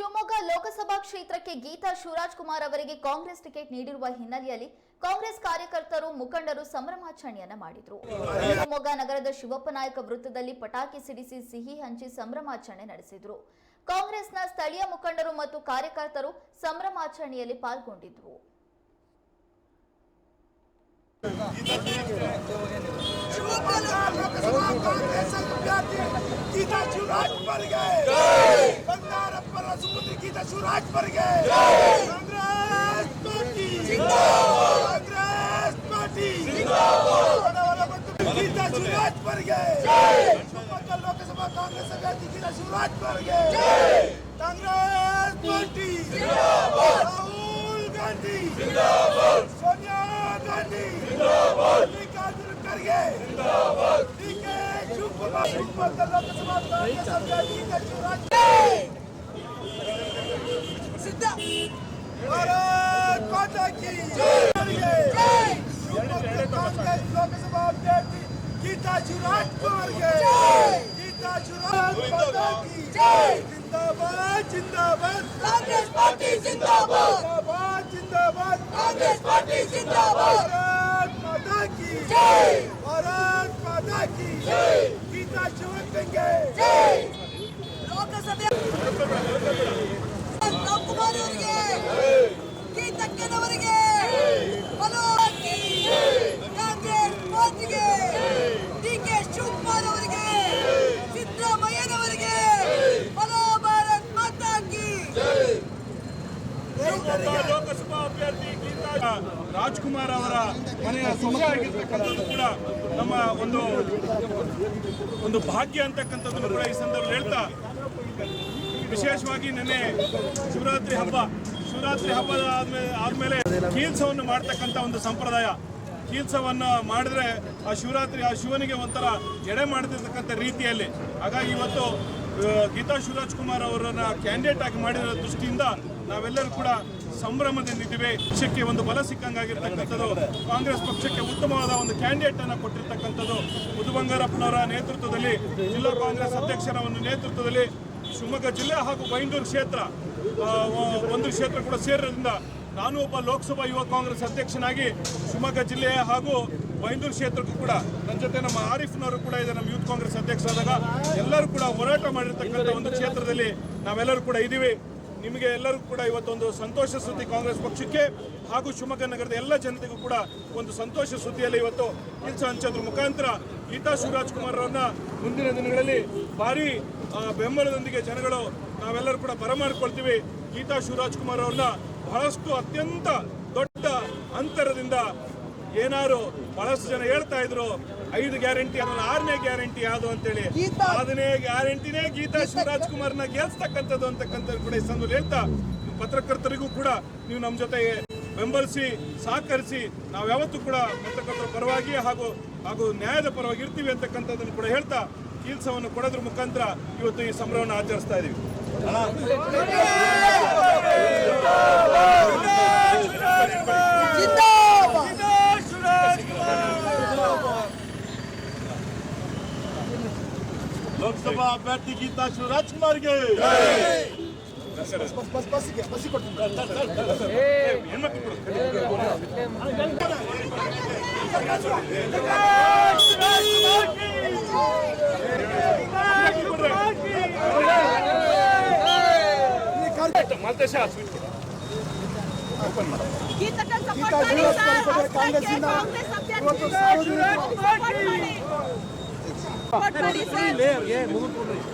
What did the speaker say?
ಶಿವಮೊಗ್ಗ ಲೋಕಸಭಾ ಕ್ಷೇತ್ರಕ್ಕೆ ಗೀತಾ ಶಿವರಾಜ್ ಕುಮಾರ್ ಅವರಿಗೆ ಕಾಂಗ್ರೆಸ್ ಟಿಕೆಟ್ ನೀಡಿರುವ ಹಿನ್ನೆಲೆಯಲ್ಲಿ ಕಾಂಗ್ರೆಸ್ ಕಾರ್ಯಕರ್ತರು ಮುಖಂಡರು ಸಂಭ್ರಮಾಚರಣೆಯನ್ನ ಮಾಡಿದ್ರು. ಶಿವಮೊಗ್ಗ ನಗರದ ಶಿವಪ್ಪ ನಾಯಕ ವೃತ್ತದಲ್ಲಿ ಪಟಾಕಿ ಸಿಡಿಸಿ ಸಿಹಿ ಹಂಚಿ ಸಂಭ್ರಮಾಚರಣೆ ನಡೆಸಿದ್ರು. ಕಾಂಗ್ರೆಸ್ನ ಸ್ಥಳೀಯ ಮುಖಂಡರು ಮತ್ತು ಕಾರ್ಯಕರ್ತರು ಸಂಭ್ರಮಾಚರಣೆಯಲ್ಲಿ ಪಾಲ್ಗೊಂಡಿದ್ರು. ಗೀತಾ ಶಿವರಾಜ್ ಬರ್ಗೆ ಬಂಗಾರಪ್ಪನ ಸುಪುತ್ರಿ ಗೀತಾ ಶಿವರಾಜ್ ಬರ್ಗೆ ಕಾಂಗ್ರೆಸ್ ಪಾರ್ಟಿ ಕಾಂಗ್ರೆಸ್ ಪಾರ್ಟಿ ಬಡವರ ಮತ್ತು ಗೀತಾ ಶಿವರಾಜ್ ಬರ್ಗೆ ಶಿವಮೊಗ್ಗ ಲೋಕಸಭಾ ಕಾಂಗ್ರೆಸ್ ಅಭ್ಯರ್ಥಿ Geetha Shivaraj Barge Congress party Rahul Gandhi Sonia Gandhi Mallikarjuna Kharge D K Shivakumar Shivamogga Lok Sabha Congress ಅಭ್ಯರ್ಥಿ ಗೀತಾ ಶಿವರಾಜ್ ಸಿದ್ಧ ಭಾರತ್ ಮಾತಾ ಕಿ ಜೈ. ಶಿವಮೊಗ್ಗ ಕಾಂಗ್ರೆಸ್ ಲೋಕಸಭಾ ಅಭ್ಯರ್ಥಿ ಗೀತಾ ಶಿವರಾಜ್ ಕುಮಾರ್ಗೆ ಗೀತಾ ಶಿವರಾಜ್ ಮಾತಾ ಕಿ ಜೈ. ಜಿಂದಾಬಾದ್ ಜಿಂದಾಬಾದ್ ಕಾಂಗ್ರೆಸ್ ಪಾರ್ಟಿ ಜಿಂದಾಬಾದ್ ಜಿಂದಾಬಾದ್ ಜಿಂದಾಬಾದ್ ಕಾಂಗ್ರೆಸ್ ಪಾರ್ಟಿ ಜಿಂದಾಬಾದ್ ಭಾರತ್ ಮಾತಾ ಕಿ ಜೈ ಭಾರತ್ ಮಾತಾ ಕಿ ಜೈ ಗೀತಾ ಶಿವರಾಜ್ಗೆ ಜೈ ಲೋಕಸಭೆ ಡಿ ಕೆ ಅವರಿಗೆ, ಸಿದ್ದರಾಮಯ್ಯನವರಿಗೆ ಬಲೋ ಭಾರತ್ ಮಾತಾ ಕಿ ಶಿವಮೊಗ್ಗ ಲೋಕಸಭಾ ಅಭ್ಯರ್ಥಿ ರಾಜ್ಕುಮಾರ್ ಅವರ ಮನೆಯ ಸೊಸೆ ಆಗಿರ್ತಕ್ಕಂಥದ್ದು ಕೂಡ ನಮ್ಮ ಒಂದು ಒಂದು ಭಾಗ್ಯ ಅಂತಕ್ಕಂಥದ್ದನ್ನು ಕೂಡ ಈ ಸಂದರ್ಭದಲ್ಲಿ ಹೇಳ್ತಾ ವಿಶೇಷವಾಗಿ ನಿನ್ನೆ ಶಿವರಾತ್ರಿ ಹಬ್ಬ, ಶಿವರಾತ್ರಿ ಹಬ್ಬದ ಆದ್ಮೇಲೆ ಆದ್ಮೇಲೆ ಕೀಲ್ಸವನ್ನು ಮಾಡ್ತಕ್ಕಂಥ ಒಂದು ಸಂಪ್ರದಾಯ. ಕೀಲ್ಸವನ್ನು ಮಾಡಿದ್ರೆ ಆ ಶಿವರಾತ್ರಿ, ಆ ಶಿವನಿಗೆ ಒಂಥರ ಎಡೆ ಮಾಡ್ತಿರ್ತಕ್ಕಂಥ ರೀತಿಯಲ್ಲಿ. ಹಾಗಾಗಿ ಇವತ್ತು ಗೀತಾ ಶಿವರಾಜ್ ಕುಮಾರ್ ಅವರನ್ನ ಕ್ಯಾಂಡಿಡೇಟ್ ಆಗಿ ಮಾಡಿರೋ ದೃಷ್ಟಿಯಿಂದ ನಾವೆಲ್ಲರೂ ಕೂಡ ಸಂಭ್ರಮದಿಂದಿದ್ದೀವಿ ಪಕ್ಷಕ್ಕೆ ಒಂದು ಬಲ ಸಿಕ್ಕಂಗಾಗಿರ್ತಕ್ಕಂಥದ್ದು, ಕಾಂಗ್ರೆಸ್ ಪಕ್ಷಕ್ಕೆ ಉತ್ತಮವಾದ ಒಂದು ಕ್ಯಾಂಡಿಡೇಟ್ ಅನ್ನು ಕೊಟ್ಟಿರ್ತಕ್ಕಂಥದ್ದು ಮುದುಬಂಗಾರಪ್ಪನವರ ನೇತೃತ್ವದಲ್ಲಿ, ಜಿಲ್ಲಾ ಕಾಂಗ್ರೆಸ್ ಅಧ್ಯಕ್ಷರ ಒಂದು ನೇತೃತ್ವದಲ್ಲಿ ಶಿವಮೊಗ್ಗ ಜಿಲ್ಲೆ ಹಾಗೂ ಬೈಂದೂರು ಕ್ಷೇತ್ರ ಒಂದು ಕ್ಷೇತ್ರ ಕೂಡ ಸೇರೋದ್ರಿಂದ ನಾನು ಒಬ್ಬ ಲೋಕಸಭಾ ಯುವ ಕಾಂಗ್ರೆಸ್ ಅಧ್ಯಕ್ಷನಾಗಿ ಶಿವಮೊಗ್ಗ ಜಿಲ್ಲೆ ಹಾಗೂ ಬೈಂದೂರು ಕ್ಷೇತ್ರಕ್ಕೂ ಕೂಡ ನನ್ನ ಜೊತೆ ನಮ್ಮ ಆರಿಫ್ನವರು ಕೂಡ ಇದೆ, ನಮ್ಮ ಯೂತ್ ಕಾಂಗ್ರೆಸ್ ಅಧ್ಯಕ್ಷರಾದಾಗ ಎಲ್ಲರೂ ಕೂಡ ಹೋರಾಟ ಮಾಡಿರ್ತಕ್ಕಂಥ ಒಂದು ಕ್ಷೇತ್ರದಲ್ಲಿ ನಾವೆಲ್ಲರೂ ಕೂಡ ಇದ್ದೀವಿ. ನಿಮಗೆ ಎಲ್ಲರಿಗೂ ಕೂಡ ಇವತ್ತೊಂದು ಸಂತೋಷ ಸುದ್ದಿ ಕಾಂಗ್ರೆಸ್ ಪಕ್ಷಕ್ಕೆ ಹಾಗೂ ಶಿವಮೊಗ್ಗ ನಗರದ ಎಲ್ಲ ಜನತೆಗೂ ಕೂಡ ಒಂದು ಸಂತೋಷ ಸುದ್ದಿಯಲ್ಲಿ ಇವತ್ತು ಕೆಲಸ ಹಂಚೋದ್ರ ಮುಖಾಂತರ ಗೀತಾ ಶಿವರಾಜ್ ಕುಮಾರ್ ಅವರನ್ನ ಮುಂದಿನ ದಿನಗಳಲ್ಲಿ ಭಾರಿ ಬೆಂಬಲದೊಂದಿಗೆ ಜನಗಳು ನಾವೆಲ್ಲರೂ ಕೂಡ ಬರಮಾಡಿಕೊಳ್ತೀವಿ. ಗೀತಾ ಶಿವರಾಜ್ ಕುಮಾರ್ ಅವ್ರನ್ನ ಬಹಳಷ್ಟು ಅತ್ಯಂತ ದೊಡ್ಡ ಅಂತರದಿಂದ ಏನಾರು ಬಹಳಷ್ಟು ಜನ ಹೇಳ್ತಾ ಇದ್ರು. ಐದು ಗ್ಯಾರಂಟಿ ಅದನ್ನ ಆರನೇ ಗ್ಯಾರಂಟಿ ಯಾವುದು ಅಂತೇಳಿ. ಆರನೇ ಗ್ಯಾರಂಟಿನೇ ಗೀತಾ ಶಿವರಾಜ್ ಕುಮಾರ್ನ ಗೆಲ್ಸ್ತಕ್ಕಂಥದ್ದು ಅಂತಕ್ಕಂಥದ್ದು ಕೂಡ ಈ ಸಂದರ್ಭದಲ್ಲಿ ಹೇಳ್ತಾ ಪತ್ರಕರ್ತರಿಗೂ ಕೂಡ ನೀವು ನಮ್ಮ ಜೊತೆ ಬೆಂಬಲಿಸಿ, ಸಹಕರಿಸಿ ನಾವು ಯಾವತ್ತೂ ಕೂಡ ಪತ್ರಕರ್ತರ ಪರವಾಗಿ ಹಾಗೂ ಹಾಗೂ ನ್ಯಾಯದ ಪರವಾಗಿ ಇರ್ತೀವಿ ಅಂತಕ್ಕಂಥದ್ದನ್ನು ಕೂಡ ಹೇಳ್ತಾ ಕೀಲ್ಸವನ್ನು ಕೊಡೋದ್ರ ಮುಖಾಂತರ ಇವತ್ತು ಈ ಸಂಭ್ರಮವನ್ನು ಆಚರಿಸ್ತಾ ಇದೀವಿ. ಲೋಕಸಭಾ ಅಭ್ಯರ್ಥಿ ಗೀತಾ ಶಿವರಾಜ್ ಕುಮಾರ್ಗೆ ಹೆಣ್ಮಕ್ಳು ಕೊಡು. ಮಾಲ್ತೇಶ ಸ್ವೀಟ್ ಕೊಡು. ಗೀತಕ್ಕ ಸಪೋರ್ಟ್ ಮಾಡಿ ಸರ್ ಕಾಂಗ್ರೆಸ್ ಅಭ್ಯರ್ಥಿ ಸಪೋರ್ಟ್ ಮಾಡಿ ಸಪೋರ್ಟ್ ಮಾಡಿ ಸರ್